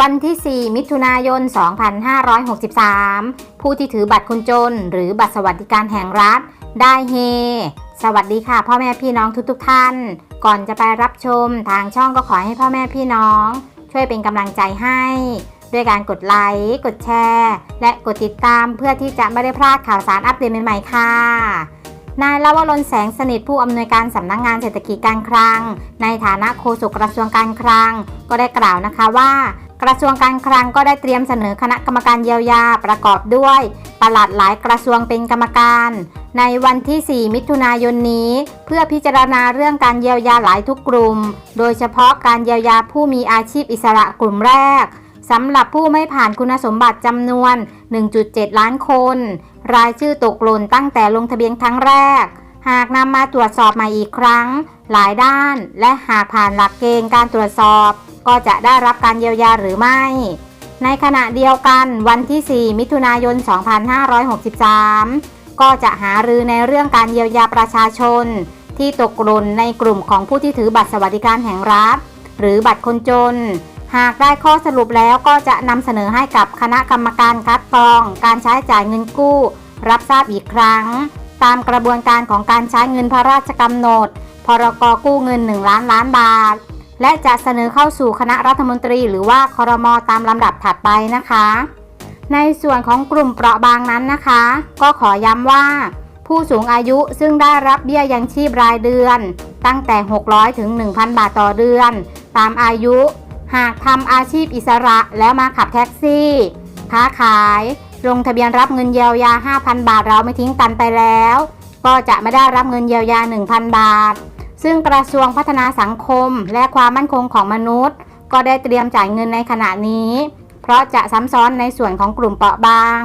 วันที่ 4 มิถุนายน 2563 ผู้ที่ถือบัตรคนจน หรือบัตรสวัสดิการแห่งรัฐ ได้เฮ สวัสดีค่ะ พ่อแม่พี่น้องทุกๆทท่าน ก่อนจะไปรับชมทางช่องก็ขอให้พ่อแม่พี่น้อง ช่วยเป็นกำลังใจให้ ด้วยการกดไลค์ กดแชร์ และกดติดตามเพื่อที่จะไม่ได้พลาดข่าวสารอัปเดตใหม่ๆค่ะนายลวรนแสงสนิทผู้อำนวยการสำนักงงานเศรษฐกิจการคลัง ในฐานะโฆษกกระทรวงการคลัง ก็ได้กล่าวนะคะว่า กระทรวงการคลังก็ได้เตรียมเสนอคณะกรรมการเยียวยาประกอบด้วยปลัดหลายกระทรวงเป็นกรรมการ ในวันที่ 4 มิถุนายนนี้ เพื่อพิจารณาเรื่องการเยียวยาหลายทุกกลุ่ม โดยเฉพาะการเยียวยาผู้มีอาชีพอิสระกลุ่มแรกสำหรับผู้ไม่ผ่านคุณสมบัติจำนวน 1.7 ล้านคน รายชื่อตกหล่นตั้งแต่ลงทะเบียนครั้งแรก หากนำมาตรวจสอบใหม่อีกครั้ง หลายด้าน และหากผ่านหลักเกณฑ์การตรวจสอบ ก็จะได้รับการเยียวยาหรือไม่ ในขณะเดียวกันวันที่ 4 มิถุนายน 2563 ก็จะหารือในเรื่องการเยียวยาประชาชน ที่ตกหล่นในกลุ่มของผู้ที่ถือบัตรสวัสดิการแห่งรัฐ หรือบัตรคนจน หากได้ข้อสรุปแล้วก็จะนำเสนอให้กับคณะกรรมการคัดกรอง การใช้จ่ายเงินกู้ รับทราบอีกครั้ง ตามกระบวนการของการใช้เงินพระราชกำหนดพรกกู้เงิน 1 ล้านล้านบาท และจะเสนอเข้าสู่คณะรัฐมนตรีหรือว่าคอรมอตามลำดับถัดไปนะคะ ในส่วนของกลุ่มเปราะบางนั้นนะคะ ก็ขอย้ำว่า ผู้สูงอายุซึ่งได้รับเบี้ยยังชีพรายเดือน ตั้งแต่ 600 ถึง 1,000 บาทต่อเดือน ตามอายุ หากทำอาชีพอิสระแล้วมาขับแท็กซี่ค้าขายลงทะเบียนรับเงินเยียวยา 5,000 บาทเราไม่ทิ้งกันไปแล้ว ก็จะไม่ได้รับเงินเยียวยา 1,000 บาท ซึ่งกระทรวงพัฒนาสังคมและความมั่นคงของมนุษย์ ก็ได้เตรียมจ่ายเงินในขณะนี้ เพราะจะซ้ำซ้อนในส่วนของกลุ่มเปราะบาง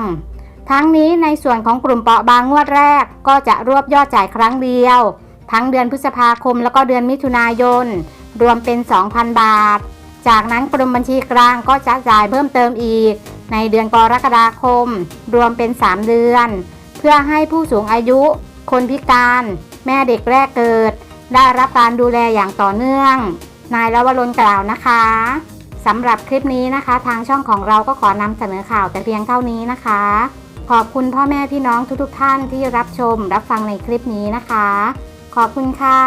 ทั้งนี้ในส่วนของกลุ่มเปราะบางงวดแรก ก็จะรวบยอดจ่ายครั้งเดียว ทั้งเดือนพฤษภาคมแล้วก็เดือนมิถุนายน รวมเป็น 2,000 บาท จากนั้นกรมบัญชีกลางก็จะจ่ายเพิ่มเติมอีก ในเดือนกรกฎาคม รวมเป็น 3 เดือน เพื่อให้ผู้สูงอายุ คนพิการ แม่เด็กแรกเกิด ได้รับการดูแลอย่างต่อเนื่อง นายลวรนกล่าวนะคะสำหรับคลิปนี้นะคะ ทางช่องของเราก็ขอนำเสนอข่าวแต่เพียงเท่านี้นะคะ ขอบคุณพ่อแม่พี่น้องทุกๆ ท่านที่รับชมรับฟังในคลิปนี้นะคะ ขอบคุณค่ะ